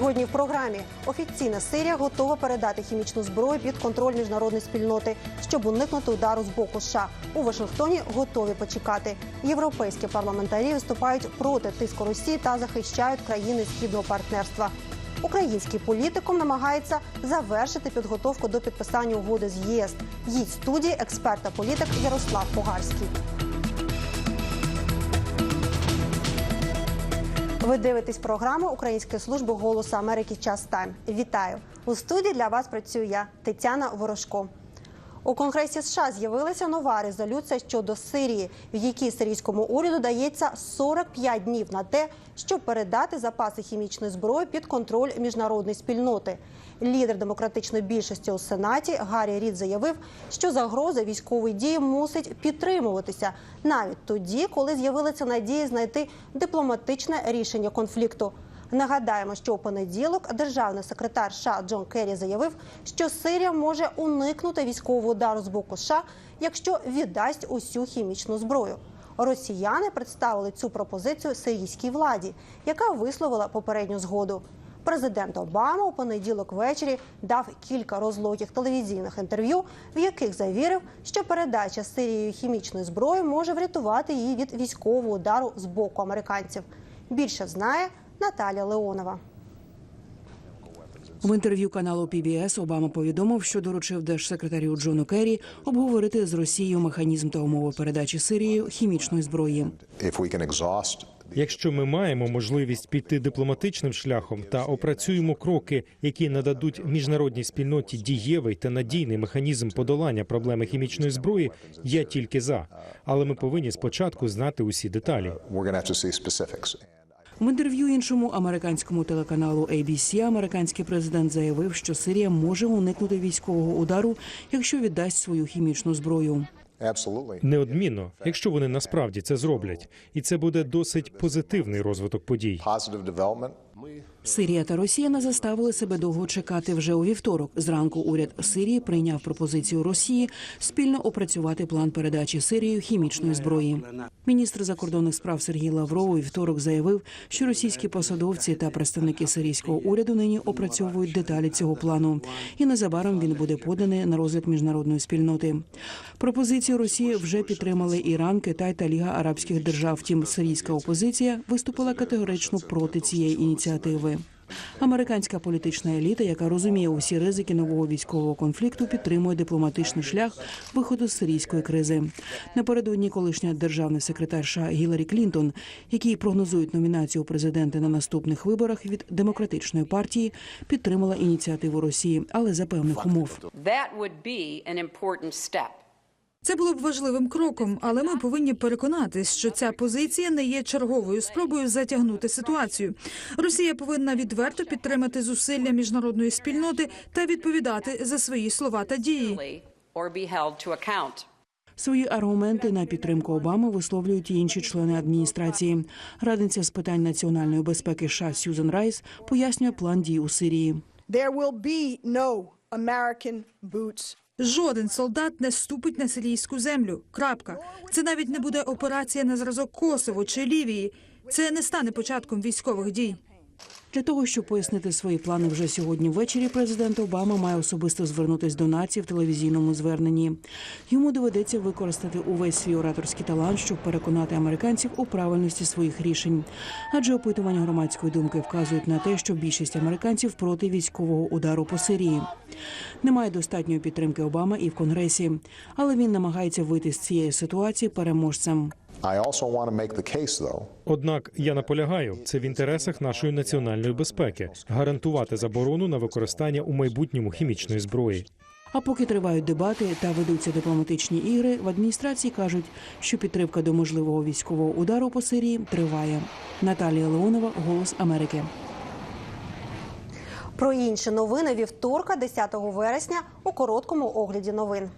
Сьогодні в програмі офіційна Сирія готова передати хімічну зброю під контроль міжнародної спільноти, щоб уникнути удару з боку США. У Вашингтоні готові почекати. Європейські парламентарі виступають проти тиску Росії та захищають країни східного партнерства. Український політикум намагається завершити підготовку до підписання угоди з ЄС. Їдь студії експерт та політик Ярослав Погарський. Ви дивитесь програму Української служби голосу Америки Час Тайм. Вітаю у студії. Для вас працюю я, Тетяна Ворожко. У Конгресі США з'явилася нова резолюція щодо Сирії, в якій сирійському уряду дається 45 днів на те, щоб передати запаси хімічної зброї під контроль міжнародної спільноти. Лідер демократичної більшості у сенаті Гаррі Рід заявив, що загроза військової дії мусить підтримуватися навіть тоді, коли з'явилася надія знайти дипломатичне рішення конфлікту. Нагадаємо, що у понеділок державний секретар США Джон Керрі заявив, що Сирія може уникнути військового удару з боку США, якщо віддасть усю хімічну зброю. Росіяни представили цю пропозицію сирійській владі, яка висловила попередню згоду. Президент Обама у понеділок ввечері дав кілька розлогих телевізійних інтерв'ю, в яких завірив, що передача Сирією хімічної зброї може врятувати її від військового удару з боку американців. Більше знає Наталя Леонова. В інтерв'ю каналу PBS Обама повідомив, що доручив держсекретарю Джону Керрі обговорити з Росією механізм та умови передачі Сирії хімічної зброї. Якщо ми маємо можливість піти дипломатичним шляхом та опрацюємо кроки, які нададуть міжнародній спільноті дієвий та надійний механізм подолання проблеми хімічної зброї, я тільки за. Але ми повинні спочатку знати усі деталі. В інтерв'ю іншому американському телеканалу ABC американський президент заявив, що Сирія може уникнути військового удару, якщо віддасть свою хімічну зброю. Неодмінно, якщо вони насправді це зроблять, і це буде досить позитивний розвиток подій. Development. Сирія та Росія не заставили себе довго чекати вже у вівторок. Зранку уряд Сирії прийняв пропозицію Росії спільно опрацювати план передачі Сирією хімічної зброї. Міністр закордонних справ Сергій Лавров у вівторок заявив, що російські посадовці та представники сирійського уряду нині опрацьовують деталі цього плану, і незабаром він буде поданий на розгляд міжнародної спільноти. Пропозицію Росії вже підтримали Іран, Китай та Ліга Арабських держав. Втім, сирійська опозиція виступила категорично проти цієї ініціативи. Американська політична еліта, яка розуміє усі ризики нового військового конфлікту, підтримує дипломатичний шлях виходу з сирійської кризи. Напередодні колишня державний секретар США Гіларі Клінтон, який прогнозують номінацію у президенти на наступних виборах від демократичної партії, підтримала ініціативу Росії, але за певних умов. That would be an important step. Це було б важливим кроком, але ми повинні переконатись, що ця позиція не є черговою спробою затягнути ситуацію. Росія повинна відверто підтримати зусилля міжнародної спільноти та відповідати за свої слова та дії. Свої аргументи на підтримку Обами висловлюють і інші члени адміністрації. Радниця з питань національної безпеки США Сьюзен Райс пояснює план дій у Сирії. Жоден солдат не ступить на сирійську землю. Крапка. Це навіть не буде операція на зразок Косово чи Лівії. Це не стане початком військових дій. Для того, щоб пояснити свої плани вже сьогодні ввечері, президент Обама має особисто звернутись до нації в телевізійному зверненні. Йому доведеться використати увесь свій ораторський талант, щоб переконати американців у правильності своїх рішень. Адже опитування громадської думки вказують на те, що більшість американців проти військового удару по Сирії. Немає достатньої підтримки Обами і в Конгресі, але він намагається вийти з цієї ситуації переможцем. I also want to make the case, though, Однак я наполягаю, це в інтересах нашої національної безпеки гарантувати заборону на використання у майбутньому хімічної зброї. А поки тривають дебати та ведуться дипломатичні ігри, в адміністрації кажуть, що підтримка до можливого військового удару по Сирії триває. Наталія Леонова, Голос Америки. Про інші новини вівторка, 10 вересня, у короткому огляді новин.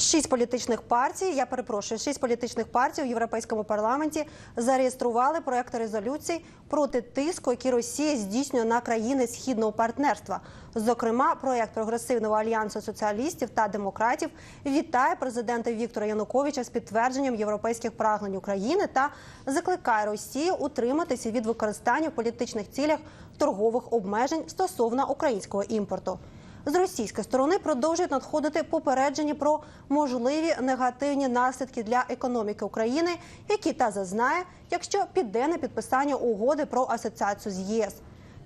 Шість політичних партій, я перепрошую, шість політичних партій у Європейському парламенті зареєстрували проекти резолюцій проти тиску, який Росія здійснює на країни східного партнерства. Зокрема, проект прогресивного альянсу соціалістів та демократів вітає президента Віктора Януковича з підтвердженням європейських прагнень України та закликає Росію утриматися від використання в політичних цілях торгових обмежень стосовно українського імпорту. З російської сторони продовжують надходити попередження про можливі негативні наслідки для економіки України, які та зазнає, якщо піде на підписання угоди про асоціацію з ЄС.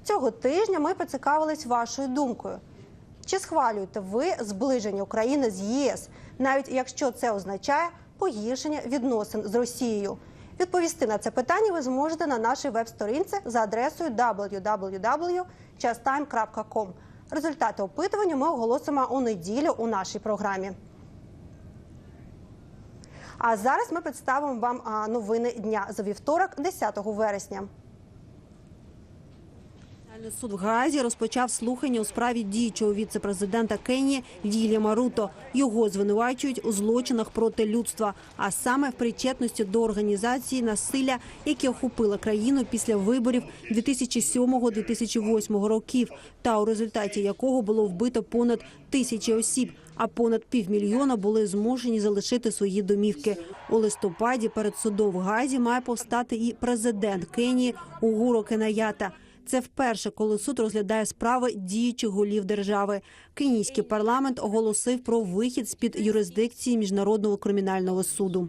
Цього тижня ми поцікавились вашою думкою. Чи схвалюєте ви зближення України з ЄС, навіть якщо це означає погіршення відносин з Росією? Відповісти на це питання ви зможете на нашій веб-сторінці за адресою www.chastime.com. Результати опитування ми оголосимо у неділю у нашій програмі. А зараз ми представимо вам новини дня за вівторок, 10 вересня. Суд в Гаазі розпочав слухання у справі діючого віце-президента Кенії Вільяма Руто. Його звинувачують у злочинах проти людства, а саме в причетності до організації насилля, яке охопило країну після виборів 2007-2008 років, та у результаті якого було вбито понад тисячі осіб. А понад півмільйона були змушені залишити свої домівки. У листопаді перед судом в Газі має повстати і президент Кенії Угуро Кенаята. Це вперше, коли суд розглядає справи діючих голів держави. Кенійський парламент оголосив про вихід з під юрисдикції міжнародного кримінального суду.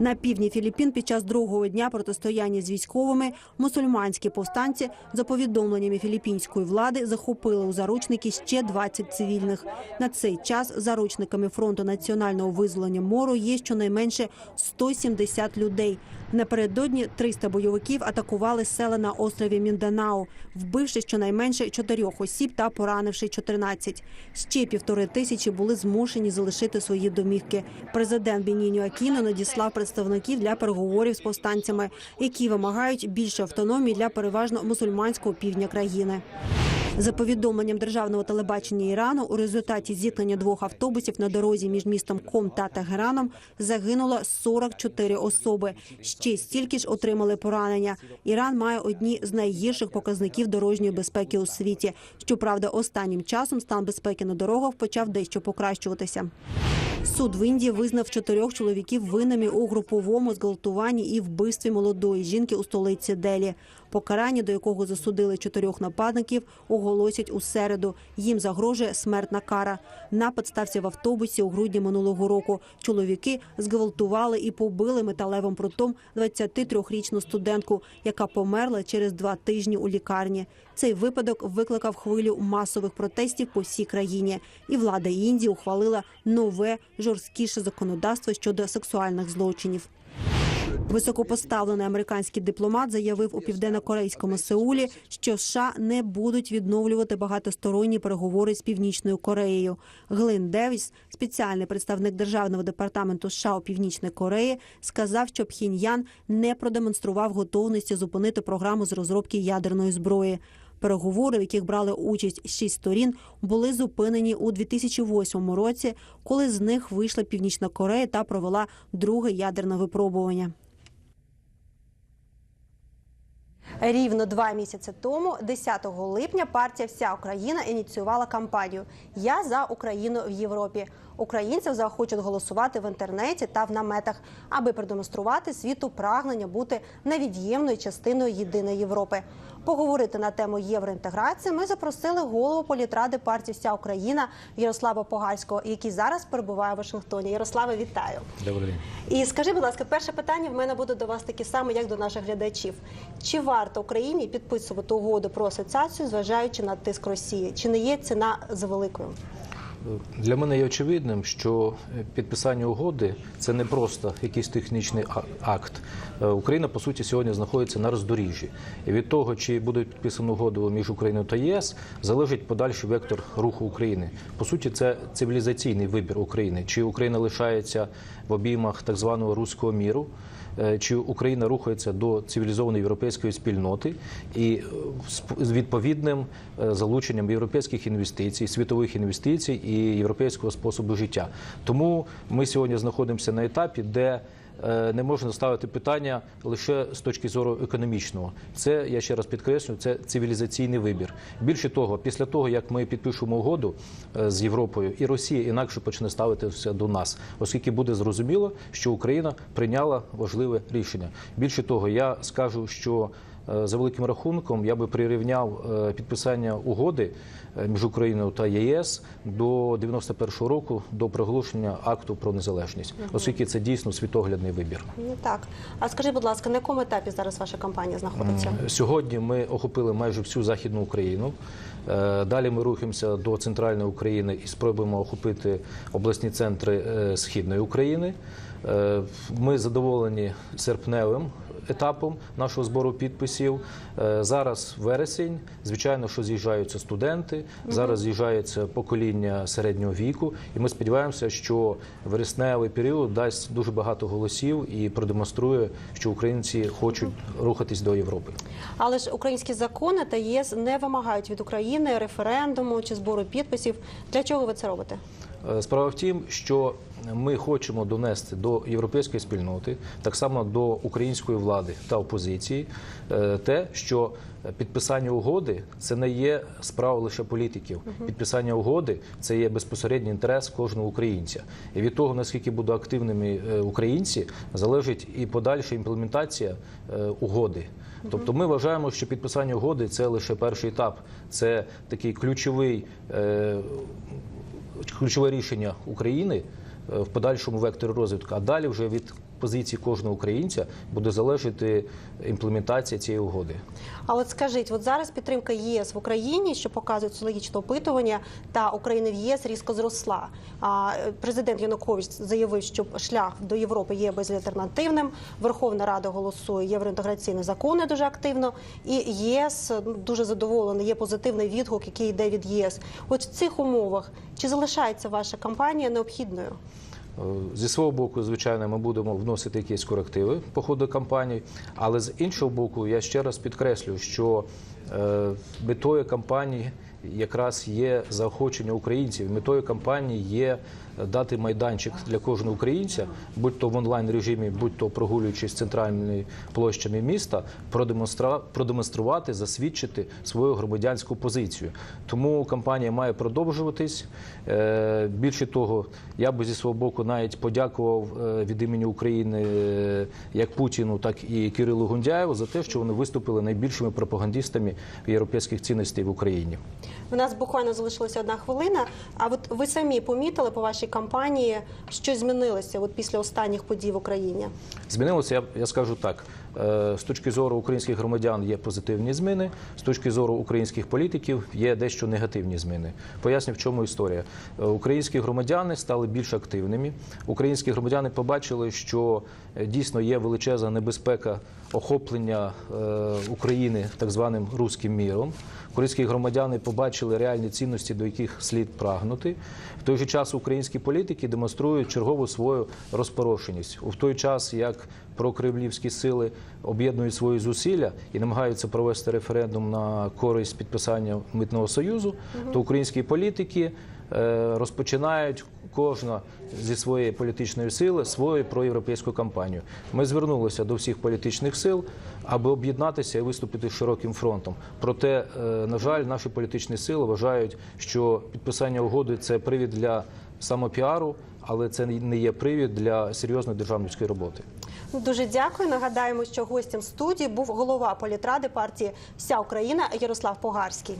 На півдні Філіппін під час другого дня протистояння з військовими мусульманські повстанці за повідомленнями філіппінської влади захопили у заручники ще 20 цивільних. На цей час заручниками фронту національного визволення мору є щонайменше 170 людей. Напередодні 300 бойовиків атакували села на острові Мінданао, вбивши щонайменше чотирьох осіб та поранивши 14. Ще півтори тисячі були змушені залишити свої домівки. Президент Беніньо Акіно надіслав представників для переговорів з повстанцями, які вимагають більше автономії для переважно мусульманського півдня країни. За повідомленням державного телебачення Ірану, у результаті зіткнення двох автобусів на дорозі між містом Ком та Тегераном загинуло 44 особи. Ще стільки ж отримали поранення. Іран має одні з найгірших показників дорожньої безпеки у світі. Щоправда, останнім часом стан безпеки на дорогах почав дещо покращуватися. Суд в Індії визнав чотирьох чоловіків винними у груповому зґвалтуванні і вбивстві молодої жінки у столиці Делі. Покарання, до якого засудили чотирьох нападників, оголосять у середу. Їм загрожує смертна кара. Напад стався в автобусі у грудні минулого року. Чоловіки зґвалтували і побили металевим прутом 23-річну студентку, яка померла через два тижні у лікарні. Цей випадок викликав хвилю масових протестів по всій країні, і влада Індії ухвалила нове жорсткіше законодавство щодо сексуальних злочинів. Високопоставлений американський дипломат заявив у південно-корейському Сеулі, що США не будуть відновлювати багатосторонні переговори з північною Кореєю. Глин Девіс, спеціальний представник державного департаменту США у північній Кореї, сказав, що Пхіньян не продемонстрував готовності зупинити програму з розробки ядерної зброї. Переговори, в яких брали участь шість сторін, були зупинені у 2008 році, коли з них вийшла Північна Корея та провела друге ядерне випробування. Рівно два місяці тому, 10 липня, партія Вся Україна ініціювала кампанію Я за Україну в Європі. Українців заохочуть голосувати в інтернеті та в наметах, аби продемонструвати світу прагнення бути невід'ємною частиною єдиної Європи. Поговорити на тему євроінтеграції ми запросили голову політради партії Вся Україна Ярослава Погальського, який зараз перебуває в Вашингтоні. Ярославе, вітаю. Добрий день. І скажи, будь ласка, перше питання в мене буде до вас таке саме, як до наших глядачів. Чи варто Україні підписувати угоду про асоціацію, зважаючи на тиск Росії? Чи не є ціна завеликою? Для мене є очевидним, що підписання угоди це не просто якийсь технічний акт. Е, Україна по суті сьогодні знаходиться на роздоріжжі, і від того, чи буде підписана угода між Україною та ЄС, залежить подальший вектор руху України. По суті, це цивілізаційний вибір України. Чи Україна лишається в обіймах так званого руського міру, чи Україна рухається до цивілізованої європейської спільноти і е, з відповідним е, залученням європейських інвестицій, світових інвестицій і європейського способу життя. Тому ми сьогодні знаходимося на етапі, де е, не можна ставити питання лише з точки зору економічного. Це я ще раз підкреслю, це цивілізаційний вибір. Більше того, після того як ми підпишемо угоду е, з Європою, і Росія інакше почне ставитися до нас, оскільки буде зрозуміло, що Україна прийняла важливе рішення. Більше того, я скажу, що е, за великим рахунком я би прирівняв е, підписання угоди е, між Україною та ЄС до 91-го року до проголошення акту про незалежність, оскільки це дійсно світоглядний вибір. Ну так. А скажіть, будь ласка, на якому етапі зараз ваша компанія знаходиться? Сьогодні ми охопили майже всю західну Україну. Е, Далі ми рухаємося до центральної України і спробуємо охопити обласні центри е, східної України. Е, Ми задоволені серпневим етапом нашого збору підписів. Е, Зараз вересень. Звичайно, що з'їжджаються студенти. Зараз з'їжджається покоління середнього віку, і ми сподіваємося, що вересневий період дасть дуже багато голосів і продемонструє, що українці хочуть рухатись до Європи. Але ж українські закони та ЄС не вимагають від України референдуму чи збору підписів. Для чого ви це робите? Е, Справа в тім, що ми хочемо донести до європейської спільноти, так само до української влади та опозиції, е, те, що підписання угоди це не є справа лише політиків. Підписання угоди це є безпосередній інтерес кожного українця. І від того, наскільки будуть активними е, українці, залежить і подальша імплементація угоди. Тобто ми вважаємо, що підписання угоди це лише перший етап, це такий ключовий ключове рішення України е, в подальшому векторі розвитку. А далі вже від позиції кожного українця буде залежати імплементація цієї угоди. А от скажіть, от зараз підтримка ЄС в Україні, що показують соціологічне опитування, та України в ЄС різко зросла. А е, президент Янукович заявив, що шлях до Європи є безальтернативним. Верховна Рада голосує євроінтеграційні закони дуже активно. І ЄС ну, дуже задоволений. Є позитивний відгук, який йде від ЄС. От в цих умовах чи залишається ваша кампанія необхідною? Зі свого боку, звичайно, ми будемо вносити якісь корективи по ходу кампанії, але з іншого боку, я ще раз підкреслю, що е, метою кампанії якраз є заохочення українців. Метою кампанії є дати майданчик для кожного українця, будь то в онлайн режимі, будь то прогулюючись центральними площами міста, продемонструвати, засвідчити свою громадянську позицію. Тому кампанія має продовжуватись. Е, Більше того, я би зі свого боку навіть подякував е, від імені України е, як Путіну, так і Кирилу Гундяєву за те, що вони виступили найбільшими пропагандистами європейських цінностей в Україні. У нас буквально залишилася одна хвилина. А от ви самі помітили по вашій кампанії, що змінилося от після останніх подій в Україні? Змінилося, я, я скажу так. Е, З точки зору українських громадян є позитивні зміни, з точки зору українських політиків є дещо негативні зміни. Поясню, в чому історія. Е, Українські громадяни стали більш активними. Українські громадяни побачили, що е, дійсно є величезна небезпека охоплення е, України так званим руським міром. Українські громадяни побачили реальні цінності, до яких слід прагнути. В той же час українські політики демонструють чергову свою розпорошеність. У той час, як прокремлівські сили об'єднують свої зусилля і намагаються провести референдум на користь підписання митного союзу, то українські політики розпочинають кожна зі своєї політичної сили свою проєвропейську кампанію. Ми звернулися до всіх політичних сил, аби об'єднатися і виступити широким фронтом. Проте, е, на жаль, наші політичні сили вважають, що підписання угоди це привід для самопіару, але це не є привід для серйозної державницької роботи. Ну, Дуже дякую. Нагадаємо, що гостем студії був голова політради партії Вся Україна Ярослав Погарський.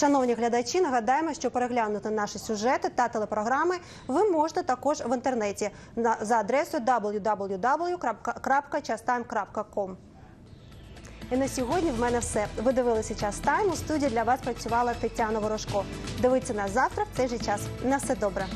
Шановні глядачі, нагадаємо, що переглянути наші сюжети та телепрограми ви можете також в інтернеті за адресою www.chastime.com. І на сьогодні в мене все. Ви дивилися час тайм. У студії для вас працювала Тетяна Ворожко. Дивіться нас завтра в цей же час. На все добре.